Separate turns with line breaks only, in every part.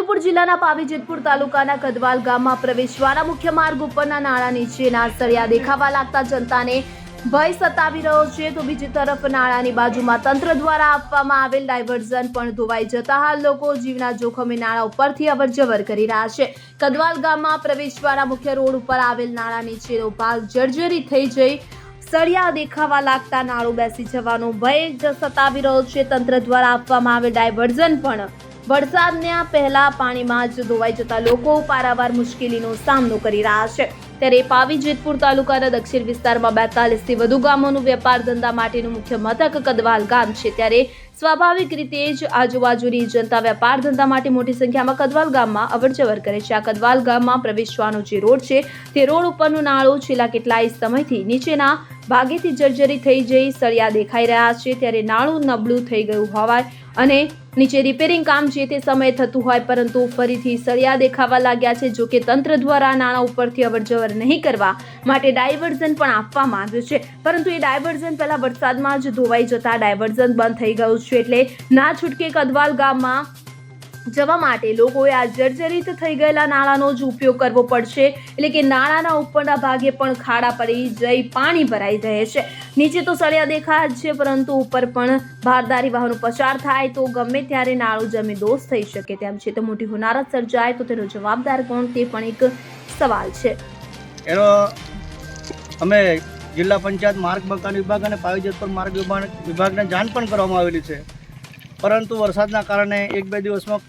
છોટાઉદેપુર જિલ્લાના પાવીજેતપુર તાલુકાના કદવાલ ગામમાં પ્રવેશવાના મુખ્ય માર્ગ ઉપરના નાળા નીચેના સળિયા દેખાવા લાગતા જનતાને ભય સતાવી રહ્યો છે. તો બીજી તરફ નાળાની બાજુમાં તંત્ર દ્વારા આપવામાં આવેલ ડાયવર્ઝન પણ ધોવાઈ જતા હાલ લોકો જીવના જોખમે નાળા ઉપરથી અવરજવર કરી રહ્યા છે. કદવાલ ગામમાં પ્રવેશવાના મુખ્ય રોડ ઉપર આવેલ નાળા નીચેનો ભાગ જર્જરી થઈ જઈ સળિયા દેખાવા લાગતા નાળું બેસી જવાનો ભય સતાવી રહ્યો છે. તંત્ર દ્વારા આપવામાં આવેલ ડાયવર્ઝન પણ વરસાદના પહેલા પાણીમાં જ ધોવાઈ જતા લોકો પારાવાર મુશ્કેલીનો સામનો કરી રહ્યા છે. ત્યારે પાવી જેતપુર તાલુકાના દક્ષિણ વિસ્તારમાં બેતાલીસથી વધુ ગામોનું વેપાર ધંધા માટેનું મુખ્ય મથક કદવાલ ગામ છે. ત્યારે સ્વાભાવિક રીતે જ આજુબાજુની જનતા વેપાર ધંધા માટે મોટી સંખ્યામાં કદવાલ ગામમાં અવરજવર કરે છે. આ કદવાલ ગામમાં પ્રવેશવાનો જે રોડ છે, તે રોડ ઉપરનું નાળું છેલ્લા કેટલાય સમયથી નીચેના ભાગેથી જર્જરી થઈ જઈ સળિયા દેખાઈ રહ્યા છે. ત્યારે નાળું નબળું થઈ ગયું હોવાય અને નીચે રિપેરિંગ કામ જે તે સમયે થતું હોય, પરંતુ ફરીથી સળિયા દેખાવા લાગ્યા છે. જોકે તંત્ર દ્વારા નાણાં ઉપરથી અવરજવર નહીં કરવા માટે ડાયવર્ઝન પણ આપવામાં આવ્યું છે. પરંતુ એ ડાયવર્ઝન પહેલાં વરસાદમાં જ ધોવાઈ જતા ડાયવર્ઝન બંધ થઈ ગયું છે. એટલે ના છૂટકે કદવાલ ગામમાં જવા માટે લોકોએ આ જર્જરિત થઈ ગયેલા નાળાનો જ ઉપયોગ કરવો પડશે. એટલે કે નાળાના ઉપરના ભાગે પણ ખાડા પડી જઈ પાણી ભરાઈ રહે છે. નીચે તો સળિયા દેખાય છે, પરંતુ ઉપર પણ ભારદારી વાહનો પસાર થાય તો ગમે ત્યારે નાળું જમી દોષ થઈ શકે તેમ છે. તો મોટી હોનારત સર્જાય તો તેનો જવાબદાર કોણ તે પણ એક સવાલ છે.
એનો અમે જિલ્લા પંચાયત માર્ગ મકાન વિભાગ અને પાવીજતપુર માર્ગ વિભાગ વિભાગને જાણ પણ કરવામાં આવેલી છે. પરંતુ વરસાદના કારણે એક બે દિવસમાં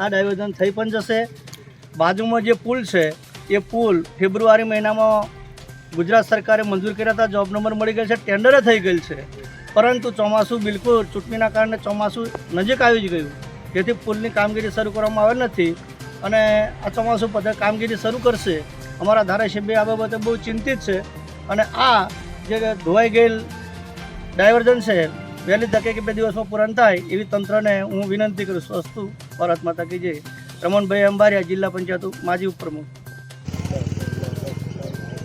આ ડાયવર્ઝન થઈ પણ જશે. બાજુમાં જે પુલ છે, એ પુલ ફેબ્રુઆરી મહિનામાં ગુજરાત સરકારે મંજૂર કર્યા હતા, જોબ નંબર મળી ગયો છે, ટેન્ડરે થઈ ગયેલ છે. પરંતુ ચોમાસું બિલકુલ ચૂંટણીના કારણે ચોમાસું નજીક આવી જ ગયું. જેથી પુલની કામગીરી શરૂ કરવામાં આવેલ નથી અને આ ચોમાસું પદ્ધતિ કામગીરી શરૂ કરશે. અમારા ધારાસભ્ય આ બાબતે બહુ ચિંતિત છે અને આ જે ધોવાઈ ગયેલ ડાયવર્ઝન છે વહેલી તકે કે બે દિવસમાં પૂરણ થાય એવી તંત્રને હું વિનંતી કરું છું. અસ્તુ, ભારત માતા કી જય. રમણભાઈ અંબારિયા, જિલ્લા પંચાયત માજી ઉપપ્રમુખ.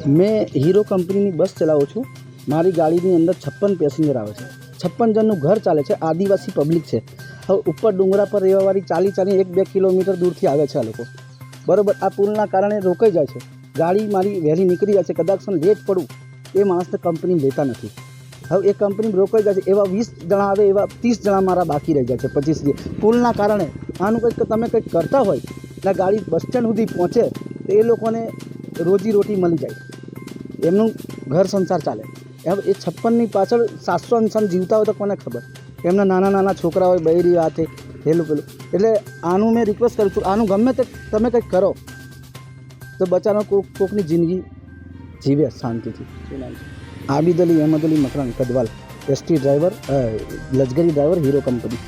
મેં હીરો કંપનીની બસ ચલાવું છું. મારી ગાડીની અંદર છપ્પન પેસેન્જર આવે છે. છપ્પન જણનું ઘર ચાલે છે. આદિવાસી પબ્લિક છે. હવે ઉપર ડુંગરા પર રહેવાવાળી ચાલી ચાલી એક બે કિલોમીટર દૂરથી આવે છે આ લોકો. બરાબર, આ પુલના કારણે રોકાઈ જાય છે. ગાડી મારી વહેલી નીકળી જાય છે. કદાચ લેટ પડું. એ માણસને કંપની લેતા નથી. હવે એ કંપની રોકાઈ જાય છે, એવા વીસ જણા આવે, એવા ત્રીસ જણા મારા બાકી રહી જાય છે પચીસ પુલના કારણે આનું કંઈક તમે કંઈક કરતા હોય ને ગાડી બસ સ્ટેન્ડ સુધી પહોંચે, તો એ લોકોને રોજી રોટી મળી જાય. એમનું ઘર સંસાર ચાલે. હવે એ છપ્પનની પાછળ સાતસો ઇન્સાન જીવતા હોય તો કોને ખબર? એમના નાના નાના છોકરા હોય, બૈરી હાથે પેલું પેલું. એટલે આનું મેં રિક્વેસ્ટ કરું છું, આનું ગમે તે તમે કંઈક કરો, તો બચાનો કોક કોકની જિંદગી જીવે શાંતિથી. આબિદ અલી અહેમદ અલી મકરાન કદવાલ એસટી ડ્રાઈવર લશ્કરી driver Hero company.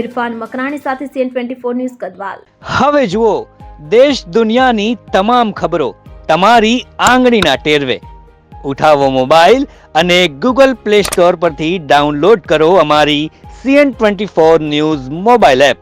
Irfan Makrani સાથે CN twenty four news Kadwal.
હવે જુઓ દેશ દુનિયાની તમામ ખબરો તમારી આંગળીના ટેરવે. ઉઠાવો મોબાઈલ અને ગૂગલ પ્લે સ્ટોર પરથી ડાઉનલોડ કરો અમારી CN twenty four news mobile app.